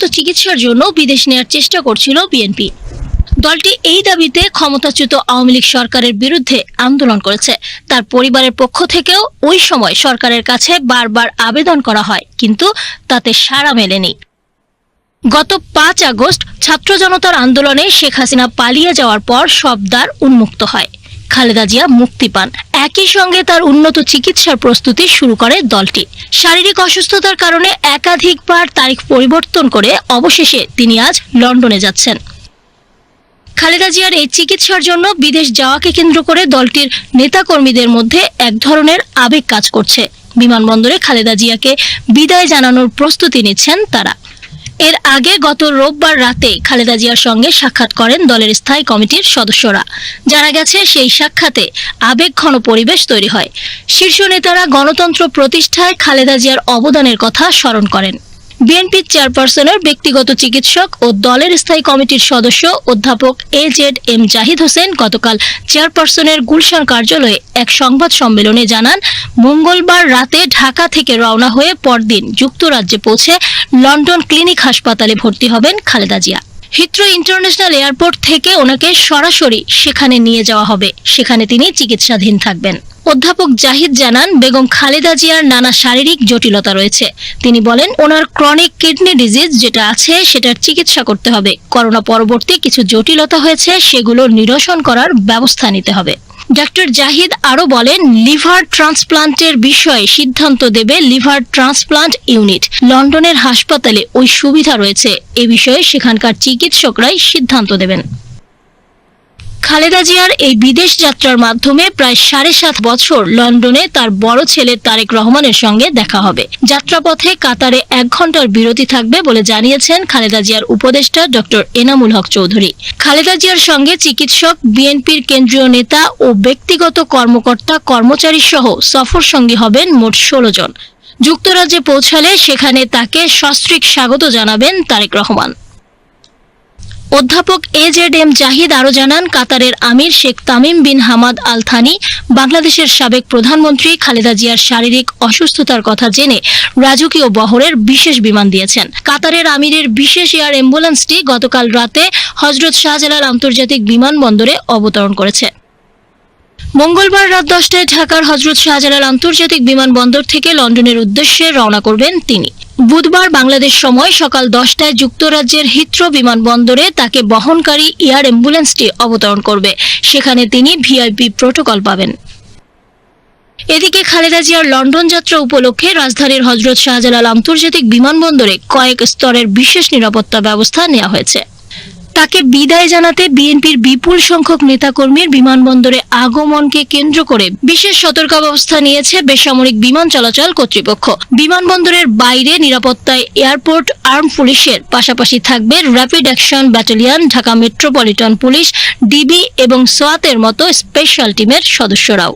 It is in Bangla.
ব্যক্তিগত চিকিৎসার জন্য বিদেশ নেওয়ার চেষ্টা করছিল বিএনপি। দলটি এই দাবিতে ক্ষমতাচ্যুত আওয়ামী লীগ সরকারের বিরুদ্ধে আন্দোলন করেছে। তার পরিবারের পক্ষ থেকেও ওই সময় সরকারের কাছে বারবার আবেদন করা হয়, কিন্তু তাতে সাড়া মেলেনি। গত পাঁচ আগস্ট ছাত্র জনতার আন্দোলনে শেখ হাসিনা পালিয়ে যাওয়ার পর সব দ্বার উন্মুক্ত হয়। খালেদা জিয়া মুক্তি পান। একই সঙ্গে তার উন্নত চিকিৎসার প্রস্তুতি শুরু করে দলটি। শারীরিক অসুস্থতার কারণে একাধিকবার তারিখ পরিবর্তন করে অবশেষে তিনি আজ লন্ডনে যাচ্ছেন। খালেদা জিয়ার এই চিকিৎসার জন্য বিদেশ যাওয়াকে কেন্দ্র করে দলটির নেতাকর্মীদের মধ্যে এক ধরনের আবেগ কাজ করছে। বিমানবন্দরে খালেদা জিয়াকে বিদায় জানানোর প্রস্তুতি নিচ্ছেন তারা। এর আগে গত রোববার রাতে খালেদা জিয়ার সঙ্গে সাক্ষাৎ করেন দলের স্থায়ী কমিটির সদস্যরা। জানা গেছে, সেই সাক্ষাতে আবেগঘন পরিবেশ তৈরি হয়। শীর্ষ নেতারা গণতন্ত্র প্রতিষ্ঠায় খালেদা জিয়ার অবদানের কথা স্মরণ করেন। বিএনপি চেয়ারপারসনের ব্যক্তিগত চিকিৎসক ও দলের স্থায়ী কমিটির সদস্য অধ্যাপক A Z M Zahid Hossain গতকাল চেয়ারপারসনের গুলশান কার্যালয়ে এক সংবাদ সম্মেলনে জানান, মঙ্গলবার রাতে ঢাকা থেকে রওনা হয়ে পরদিন যুক্তরাজ্যে পৌঁছে লন্ডন ক্লিনিক হাসপাতালে ভর্তি হবেন Khaleda Zia. Heathrow international airport থেকে ওনাকে সরাসরি সেখানে নিয়ে যাওয়া হবে। সেখানে তিনি চিকিৎসাধীন থাকবেন। অধ্যাপক জাহিদ জানান, বেগম খালেদা জিয়ার নানা শারীরিক জটিলতা রয়েছে। তিনি বলেন, ওনার ক্রনিক কিডনি ডিজিজ যেটা আছে, সেটার চিকিৎসা করতে হবে। করোনা পরবর্তী কিছু জটিলতা হয়েছে, সেগুলো নিরসন করার ব্যবস্থা নিতে হবে। ডক্টর জাহিদ আরও বলেন, লিভার ট্রান্সপ্লান্টের বিষয়ে সিদ্ধান্ত দেবে লিভার ট্রান্সপ্লান্ট ইউনিট। লন্ডনের হাসপাতালে ওই সুবিধা রয়েছে। এ বিষয়ে সেখানকার চিকিৎসকরাই সিদ্ধান্ত দেবেন। খালেদা জিয়ার এই বিদেশ যাত্রার মাধ্যমে প্রায় সাড়ে সাত বছর লন্ডনে তার বড় ছেলে তারেক রহমানের সঙ্গে দেখা হবে। যাত্রাপথে কাতারে এক ঘণ্টার বিরতি থাকবে বলে জানিয়েছেন খালেদা জিয়ার উপদেষ্টা ডক্টর এনামুল হক চৌধুরী। খালেদা জিয়ার সঙ্গে চিকিৎসক, বিএনপির কেন্দ্রীয় নেতা ও ব্যক্তিগত কর্মকর্তা, কর্মচারী সহ সফর সঙ্গী হবেন মোট ষোলো জন। যুক্তরাজ্যে পৌঁছালে সেখানে তাকে সস্ত্রীক স্বাগত জানাবেন তারেক রহমান। অধ্যাপক এ জেড এম জাহিদ আরও জানান, কাতারের আমির Sheikh Tamim bin Hamad Al Thani বাংলাদেশের সাবেক প্রধানমন্ত্রী খালেদা জিয়ার শারীরিক অসুস্থতার কথা জেনে রাজকীয় বহরের বিশেষ বিমান দিয়েছেন। কাতারের আমিরের বিশেষ এয়ার অ্যাম্বুলেন্সটি গতকাল রাতে হজরত শাহজালাল আন্তর্জাতিক বিমানবন্দরে অবতরণ করেছে। মঙ্গলবার রাত দশটায় ঢাকার হজরত শাহজালাল আন্তর্জাতিক বিমানবন্দর থেকে লন্ডনের উদ্দেশ্যে রওনা করবেন তিনি। বুধবার বাংলাদেশ সময় সকাল দশটায় যুক্তরাজ্যের হিত্র বিমানবন্দরে তাকে বহনকারী এয়ার অ্যাম্বুলেন্সটি অবতরণ করবে। সেখানে তিনি ভিআইপি প্রোটোকল পাবেন। এদিকে খালেদা জিয়ার লন্ডন যাত্রা উপলক্ষে রাজধানীর হজরত শাহজালাল আন্তর্জাতিক বিমানবন্দরে কয়েক স্তরের বিশেষ নিরাপত্তা ব্যবস্থা নেওয়া হয়েছে। তাকে বিদায় জানাতে বিএনপির বিপুল সংখ্যক নেতাকর্মীর বিমানবন্দরে আগমনকে কেন্দ্র করে বিশেষ সতর্কাবস্থা নিয়েছে বেসামরিক বিমান চলাচল কর্তৃপক্ষ। বিমানবন্দরের বাইরে নিরাপত্তায় এয়ারপোর্ট, আর্ম পুলিশের পাশাপাশি থাকবে rapid action battalion, Dhaka metropolitan police, DB এবং সোয়াতের মতো স্পেশাল টিমের সদস্যরাও।